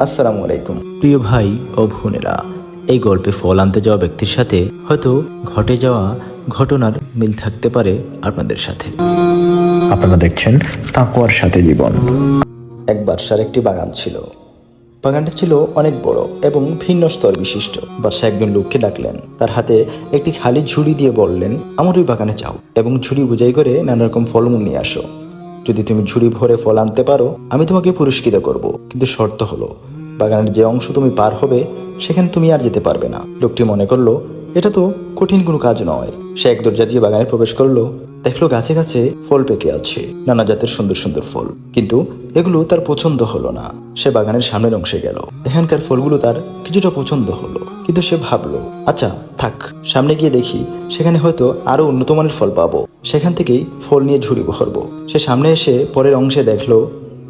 আসসালামু আলাইকুম। প্রিয় ভাই ও বোনেরা এই গল্পে ফল আনতে যাওয়া ব্যক্তির সাথে হয়তো ঘটে যাওয়া ঘটনার মিল থাকতে পারে আপনাদের সাথে। আপনারা দেখছেন তাকুয়ার সাথে জীবন। এক বাদশার একটি বাগান ছিল। বাগানটা ছিল অনেক বড় এবং ভিন্ন স্তর বিশিষ্ট। বাদশাহ একজন লোককে ডাকলেন। তার হাতে একটি খালি ঝুড়ি দিয়ে বললেন আমার ওই বাগানে যাও এবং ঝুড়ি বোঝাই করে নানা রকম ফলমূল নিয়ে আসো। যদি তুমি ঝুড়ি ভরে ফল আনতে পারো, আমি তোমাকে পুরস্কৃত করব। কিন্তু শর্ত হলো, বাগানের যে অংশ তুমি পার হবে, সেখানে তুমি আর যেতে পারবে না। লোকটি মনে করল, এটা তো কঠিন কোনো কাজ নয়। সে এক দরজা দিয়ে বাগানে প্রবেশ করল, দেখল গাছে গাছে ফল পেকে আছে, নানা জাতের সুন্দর সুন্দর ফল। কিন্তু এগুলো তার পছন্দ হলো না। সে বাগানের সামনের অংশে গেল। এখানকার ফলগুলো তার কিছুটা পছন্দ হলো। কিন্তু সে ভাবলো আচ্ছা থাক। সামনে গিয়ে দেখি, সেখানে হয়তো আরও উন্নত মানের ফল পাবো। সেখান থেকেই ফল নিয়ে ঝুড়ি ভরবো। সে সামনে এসে পরের অংশে দেখল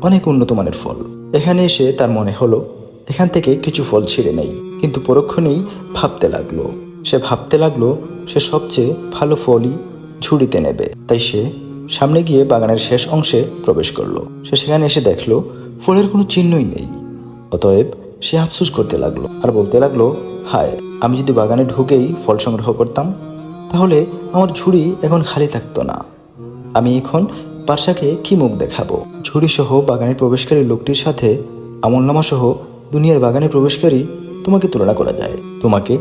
অনেক উন্নত মানের ফল। এখানে এসে তার মনে হলো, এখান থেকে কিছু ফল ছিঁড়ে নেই, কিন্তু পরক্ষণেই ভাবতে লাগল। সে ভাবতে লাগল, সে সবচেয়ে ভালো ফলই ঝুড়িতে নেবে। তাই সে সামনে গিয়ে বাগানের শেষ অংশে প্রবেশ করল। সে সেখানে এসে দেখল, ফলের কোনো চিহ্নই নেই। অতএব সে আফসুস করতে লাগল আর বলতে লাগল, হায়, আমি যদি বাগানে ঢুকেই ফল সংগ্রহ করতাম, তাহলে আমার ঝুড়ি এখন খালি থাকতো না। আমি এখন পার্সাকে কি মুখ দেখাবো? ঝুড়ি সহ বাগানে প্রবেশকারী লোকটির সাথে আমলনামা সহ দুনিয়ার বাগানে প্রবেশকারী তোমাকে তুলনা করা যায়। তোমাকে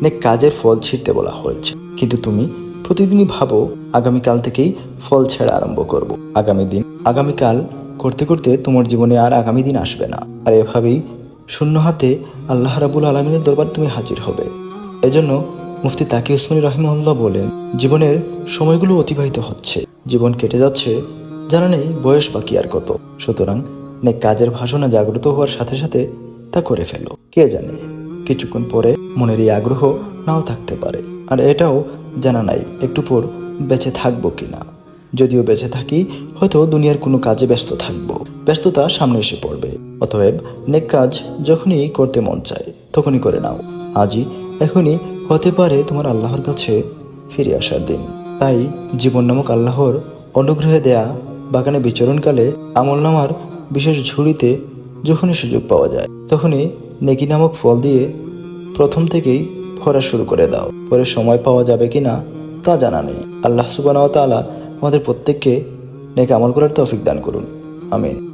অনেক কাজের ফল ছিঁড়তে বলা হয়েছে। কিন্তু তুমি প্রতিদিনই ভাবো, আগামীকাল থেকেই ফল ছেড়া আরম্ভ করব। আগামী দিন, আগামীকাল করতে করতে তোমার জীবনে আর আগামী দিন আসবে না। আর এভাবেই শূন্য হাতে আল্লাহ রাবুল আলমিনের দরবার তুমি হাজির হবে। এজন্য মুফতি তাকি উসমানী রহিমউল্লাহ বলেন, জীবনের সময়গুলো অতিবাহিত হচ্ছে। জীবন কেটে যাচ্ছে, জানা নেই বয়স বাকি আর কত। সুতরাং নেক কাজের ভাষণে জাগ্রত হওয়ার সাথে সাথে তা করে ফেলো। কে জানে, কিছুক্ষণ পরে মনের এই আগ্রহ নাও থাকতে পারে। আর এটাও জানা নাই একটু পর বেঁচে থাকব কিনা যদিও বেঁচে থাকি, হয়তো দুনিয়ার কোনো কাজে ব্যস্ত থাকব। ব্যস্ততা সামনে এসে পড়বে। অতএব নেক কাজ যখনই করতে মন চায়, তখনই করে নাও। আজই, এখনই হতে পারে তোমার আল্লাহর কাছে ফিরে আসার দিন। তাই জীবন নামক আল্লাহর অনুগ্রহে দেয়া বাগানে বিচরণকালে আমল নামার বিশেষ ঝুড়িতে যখনই সুযোগ পাওয়া যায়, তখনই নেকি নামক ফল দিয়ে প্রথম থেকেই ভরা শুরু করে দাও। পরে সময় পাওয়া যাবে কি না তা জানা নেই। আল্লাহ তাআলা আমাদের প্রত্যেককে নেক আমল করার তৌফিক দান করুন। আমিন।